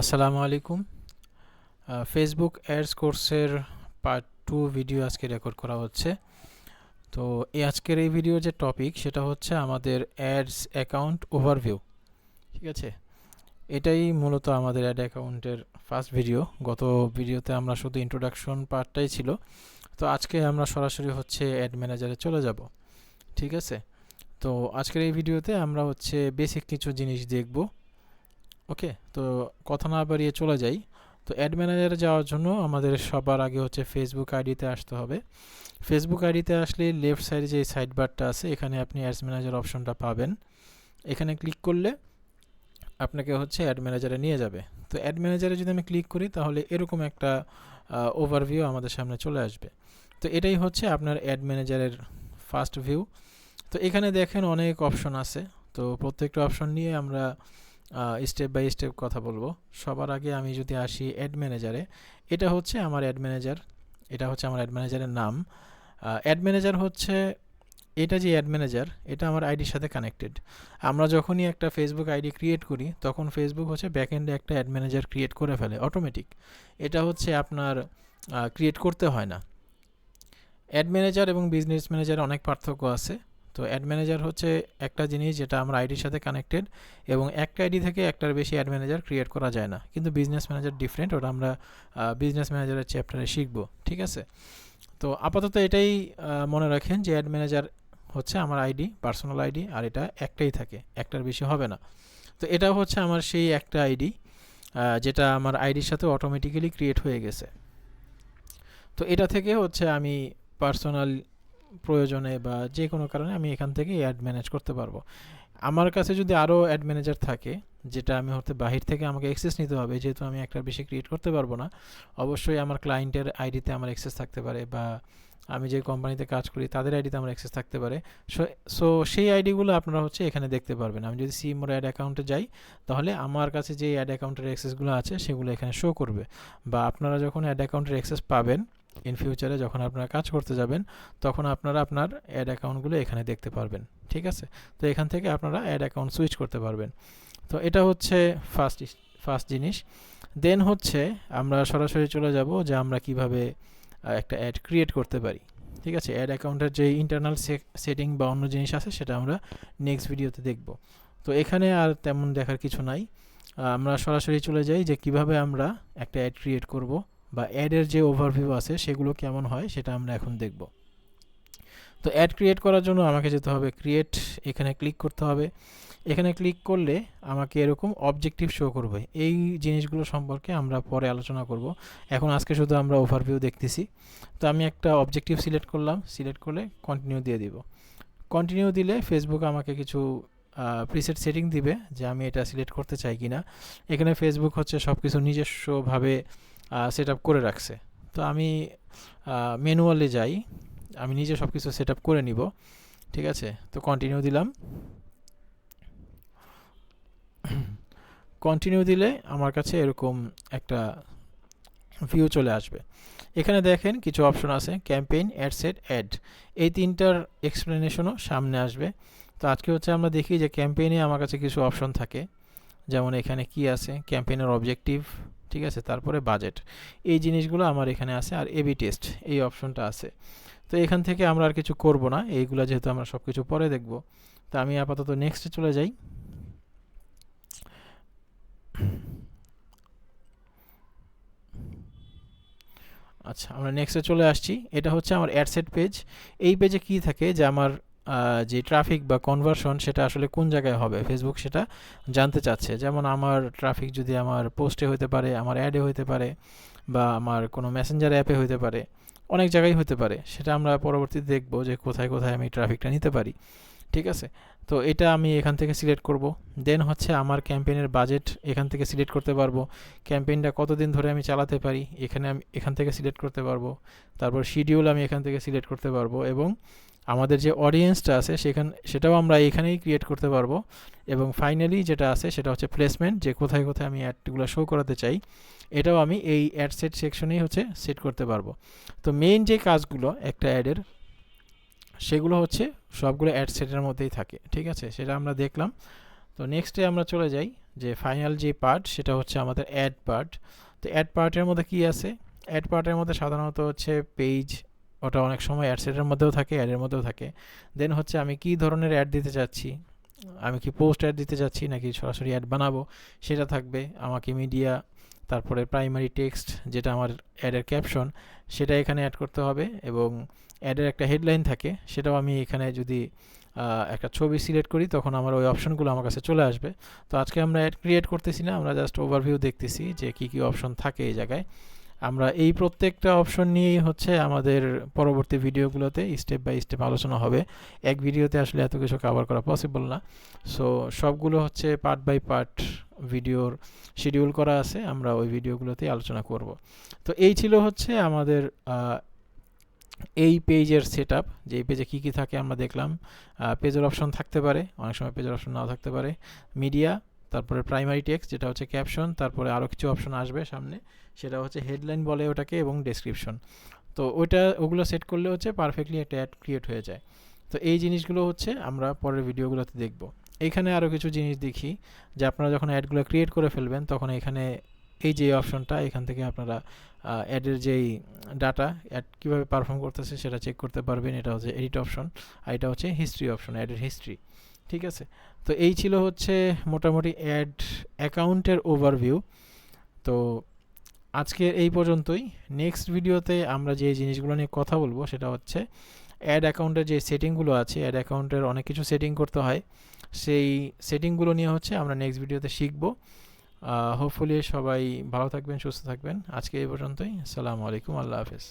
আসসালামু আলাইকুম। Facebook ads কোর্সের পার্ট টু ভিডিও আজকে রেকর্ড করা হচ্ছে। তো এই আজকের এই ভিডিওর যে টপিক সেটা হচ্ছে আমাদের অ্যাডস অ্যাকাউন্ট ওভারভিউ ঠিক আছে? এটাই মূলত আমাদের অ্যাড অ্যাকাউন্টের ফার্স্ট ভিডিও গত ভিডিওতে আমরা শুধু ইন্ট্রোডাকশন পার্টটাই ছিল। তো আজকে আমরা সরাসরি হচ্ছে অ্যাড ম্যানেজারে চলে যাব। ঠিক আছে? তো আজকের এই ভিডিওতে আমরা হচ্ছে বেসিক কিছু জিনিস দেখব। ওকে, তো কথা না বাড়িয়ে চলে যাই। তো অ্যাড ম্যানেজারে যাওয়ার জন্য আমাদের সবার আগে হচ্ছে ফেসবুক আইডিতে আসতে হবে। ফেসবুক আইডিতে আসলে লেফট সাইডে যে সাইড বারটা আছে, এখানে আপনি অ্যাডস ম্যানেজার অপশনটা পাবেন। এখানে ক্লিক করলে আপনাকে হচ্ছে অ্যাড ম্যানেজারে নিয়ে যাবে। তো অ্যাড ম্যানেজারে যদি আমি ক্লিক করি, তাহলে এরকম একটা ওভারভিউ আমাদের সামনে চলে আসবে। তো এটাই হচ্ছে আপনার অ্যাড ম্যানেজারের ফার্স্ট ভিউ তো এখানে দেখেন অনেক অপশন আছে। তো প্রত্যেকটা অপশন নিয়ে আমরা স্টেপ বাই স্টেপ কথা বলব। সবার আগে আমি যদি আসি অ্যাড ম্যানেজারে এটা হচ্ছে আমার অ্যাড ম্যানেজার এটা হচ্ছে আমার অ্যাড ম্যানেজারের নাম। অ্যাড ম্যানেজার হচ্ছে, এটা যে অ্যাড ম্যানেজার এটা আমার আইডির সাথে কানেক্টেড আমরা যখনই একটা ফেসবুক আইডি ক্রিয়েট করি, তখন ফেসবুক হচ্ছে ব্যাকএন্ডে একটা অ্যাড ম্যানেজার ক্রিয়েট করে ফেলে অটোমেটিক এটা হচ্ছে আপনার ক্রিয়েট করতে হয় না। অ্যাড ম্যানেজার এবং বিজনেস ম্যানেজার অনেক পার্থক্য আছে। তো অ্যাড ম্যানেজার হচ্ছে একটা জিনিস যেটা আমরা আইডির সাথে কানেক্টেড এবং একটা আইডি থেকে একটার বেশি অ্যাড ম্যানেজার ক্রিয়েট করা যায় না। কিন্তু বিজনেস ম্যানেজার ডিফারেন্ট ওটা আমরা বিজনেস ম্যানেজারের চ্যাপ্টারে শিখব, ঠিক আছে? তো আপাতত এটাই মনে রাখেন যে অ্যাড ম্যানেজার হচ্ছে আমার আইডি পার্সোনাল আইডি আর এটা একটাই থাকে, একটার বেশি হবে না। তো এটা হচ্ছে আমার সেই একটা আইডি যেটা আমার আইডির সাথে অটোমেটিক্যালি ক্রিয়েট হয়ে গেছে। তো এটা থেকে হচ্ছে আমি পার্সোনাল প্রয়োজনে বা যে কোনো কারণে আমি এখান থেকে অ্যাড ম্যানেজ করতে পারব। আমার কাছে যদি আরও অ্যাড ম্যানেজার থাকে, যেটা আমি হতে বাহির থেকে আমাকে অ্যাক্সেস নিতে হবে, যেহেতু আমি একটা বেশি ক্রিয়েট করতে পারব না, অবশ্যই আমার ক্লায়েন্টের আইডিতে আমার অ্যাক্সেস থাকতে পারে বা আমি যে কোম্পানিতে কাজ করি, তাদের আইডিতে আমার অ্যাক্সেস থাকতে পারে। সো সেই আইডিগুলো আপনারা হচ্ছে এখানে দেখতে পারবেন। আমি যদি সিমোর অ্যাড অ্যাকাউন্টে যাই, তাহলে আমার কাছে যে অ্যাড অ্যাকাউন্টের অ্যাক্সেসগুলো আছে, সেগুলো এখানে শো করবে। বা আপনারা যখন অ্যাড অ্যাকাউন্টের অ্যাক্সেস পাবেন ইন ফিউচারে যখন আপনারা কাজ করতে যাবেন, তখন আপনারা আপনার অ্যাড অ্যাকাউন্টগুলো এখানে দেখতে পারবেন, ঠিক আছে? তো এখান থেকে আপনারা অ্যাড অ্যাকাউন্ট সুইচ করতে পারবেন। তো এটা হচ্ছে ফার্স্ট ফার্স্ট জিনিস। দেন হচ্ছে আমরা সরাসরি চলে যাব যে আমরা কীভাবে একটা অ্যাড ক্রিয়েট করতে পারি, ঠিক আছে? অ্যাড অ্যাকাউন্টের যে ইন্টারনাল সেটিং বা অন্য জিনিস আছে, সেটা আমরা নেক্সট ভিডিওতে দেখব। তো এখানে আর তেমন দেখার কিছু নাই। আমরা সরাসরি চলে যাই যে কীভাবে আমরা একটা অ্যাড ক্রিয়েট করব। বা অ্যাডের যে ওভারভিউ আছে সেগুলো কেমন হয় সেটা আমরা এখন দেখব। তো অ্যাড ক্রিয়েট করার জন্য আমাকে যেতে হবে ক্রিয়েট এখানে ক্লিক করতে হবে। এখানে ক্লিক করলে আমাকে এরকম অবজেক্টিভ শো করবে। এই জিনিসগুলো সম্পর্কে আমরা পরে আলোচনা করব। এখন আজকে শুধু আমরা ওভারভিউ দেখতেছি। তো আমি একটা অবজেক্টিভ সিলেক্ট করলাম। সিলেক্ট করলে কন্টিনিউ দিয়ে দিব। কন্টিনিউ দিলে ফেসবুক আমাকে কিছু প্রিসেট সেটিং দিবে যে আমি এটা সিলেক্ট করতে চাই কি না এখানে ফেসবুক হচ্ছে সব কিছু নিজস্বভাবে সেট করে রাখছে। তো আমি ম্যানুয়ালে যাই। আমি নিজে সব কিছু সেট আপ করে নিব। ঠিক আছে? তো কন্টিনিউ দিলাম। কন্টিনিউ দিলে আমার কাছে এরকম একটা ভিউ চলে আসবে। এখানে দেখেন কিছু অপশন আছে। ক্যাম্পেইন অ্যাড সেট অ্যাড এই তিনটার এক্সপ্লেনেশনও সামনে আসবে। তো আজকে হচ্ছে আমরা দেখি যে ক্যাম্পেইনে আমার কাছে কিছু অপশন থাকে। যেমন এখানে কি আছে? ক্যাম্পেইনের অবজেক্টিভ ঠিক আছে? তারপরে বাজেট এই জিনিসগুলো আমার এখানে আছে আর এবি টেস্ট এই অপশনটা আছে। তো এখান থেকে আমরা আর কিছু করব না। এইগুলো যেহেতু আমরা সব কিছু পরে দেখব। তো আমি আপাতত নেক্সটে চলে যাই। আচ্ছা আমরা নেক্সটে চলে আসছি। এটা হচ্ছে আমার অ্যাডসেট পেজ এই পেজে কি থাকে যে আমার যে ট্রাফিক বা কনভার্সন সেটা আসলে কোন জায়গায় হবে? ফেসবুক সেটা জানতে চাচ্ছে। যেমন আমার ট্রাফিক যদি আমার পোস্টে হতে পারে, আমার অ্যাডে হতে পারে বা আমার কোনো মেসেঞ্জার অ্যাপে হতে পারে, অনেক জায়গায় হতে পারে। সেটা আমরা পরবর্তীতে দেখব যে কোথায় কোথায় আমি ট্রাফিকটা নিতে পারি। ঠিক আছে? তো এটা আমি এখান থেকে সিলেক্ট করব। দেন হচ্ছে আমার ক্যাম্পেইনের বাজেট এখান থেকে সিলেক্ট করতে পারব। ক্যাম্পেইনটা কতদিন ধরে আমি চালাতে পারি, এখানে আমি এখান থেকে সিলেক্ট করতে পারব। তারপর শিডিউল আমি এখান থেকে সিলেক্ট করতে পারব এবং আমাদের যে অডিয়েন্সটা আছে, সেখান, সেটাও আমরা এখানেই ক্রিয়েট করতে পারব। এবং ফাইনালি যেটা আছে, সেটা হচ্ছে প্লেসমেন্ট যে কোথায় কোথায় আমি অ্যাডগুলো শো করাতে চাই, এটাও আমি এই অ্যাড সেট সেকশনেই হচ্ছে সেট করতে পারব। তো মেইন যে কাজগুলো একটা অ্যাডের সেগুলো হচ্ছে সবগুলো অ্যাড সেটের মধ্যেই থাকে, ঠিক আছে? সেটা আমরা দেখলাম। তো নেক্সটে আমরা চলে যাই, যে ফাইনাল যে পার্ট সেটা হচ্ছে আমাদের অ্যাড পার্ট তো অ্যাড পার্টের মধ্যে কি আছে? অ্যাড পার্টের মধ্যে সাধারণত হচ্ছে পেজ ওটা অনেক সময় অ্যাডসেটের মধ্যেও থাকে অ্যাডের মধ্যেও থাকে। দেন হচ্ছে আমি কি ধরনের অ্যাড দিতে চাচ্ছি? আমি কি পোস্ট অ্যাড দিতে চাচ্ছি নাকি সরাসরি অ্যাড বানাবো? সেটা থাকবে আমাকে মিডিয়া তারপরে প্রাইমারি টেক্সট যেটা আমার অ্যাডের ক্যাপশন সেটা এখানে অ্যাড করতে হবে এবং অ্যাডের একটা হেডলাইন থাকে, সেটাও আমি এখানে যদি একটা ছবি সিলেক্ট করি, তখন আমার ওই অপশনগুলো আমার কাছে চলে আসবে। তো আজকে আমরা অ্যাড ক্রিয়েট করতেছি না, আমরা জাস্ট ওভারভিউ দেখতেছি যে কী কী অপশন থাকে এই জায়গায়। আমরা এই প্রত্যেকটা অপশন নিয়েই হচ্ছে আমাদের পরবর্তী ভিডিওগুলোতে স্টেপ বাই স্টেপ আলোচনা হবে। এক ভিডিওতে আসলে এত কিছু কভার করা পসিবল না। সো সবগুলো হচ্ছে পার্ট বাই পার্ট ভিডিওর শিডিউল করা আছে, আমরা ওই ভিডিওগুলোতেই আলোচনা করব। তো এই ছিল হচ্ছে আমাদের এই পেজের সেট আপ যে এই পেজে কী কী থাকে আমরা দেখলাম। পেজের অপশন থাকতে পারে, অনেক সময় পেজের অপশন নাও থাকতে পারে। মিডিয়া তারপরে প্রাইমারি টেক্সট যেটা হচ্ছে ক্যাপশন তারপরে আরও কিছু অপশন আসবে সামনে, সেটা হচ্ছে হেডলাইন বলে ওটাকে এবং ডেসক্রিপশন তো ওইটা, ওগুলো সেট করলে হচ্ছে পারফেক্টলি একটা অ্যাড ক্রিয়েট হয়ে যায়। তো এই জিনিসগুলো হচ্ছে আমরা পরের ভিডিওগুলোতে দেখব। এইখানে আরও কিছু জিনিস দেখি, যে আপনারা যখন অ্যাডগুলো ক্রিয়েট করে ফেলবেন, তখন এখানে এই যে অপশনটা এখান থেকে আপনারা অ্যাডের যেই ডাটা অ্যাড কীভাবে পারফর্ম করতেছে সেটা চেক করতে পারবেন। এটা হচ্ছে এডিট অপশন আর এটা হচ্ছে হিস্ট্রি অপশন অ্যাডের হিস্ট্রি ঠিক আছে? তো এই ছিল হচ্ছে মোটামুটি অ্যাড অ্যাকাউন্টের ওভারভিউ তো আজকের এই পর্যন্তই। নেক্সট ভিডিওতে আমরা যে জিনিসগুলো নিয়ে কথা বলব সেটা হচ্ছে অ্যাড অ্যাকাউন্টের যে সেটিংগুলো আছে অ্যাড অ্যাকাউন্টের অনেক কিছু সেটিং করতে হয়। সেই সেটিংগুলো নিয়ে হচ্ছে আমরা নেক্সট ভিডিওতে শিখব। হোপফুলি সবাই ভালো থাকবেন, সুস্থ থাকবেন। আজকে এই পর্যন্তই। আসসালামু আলাইকুম। আল্লাহ হাফেজ।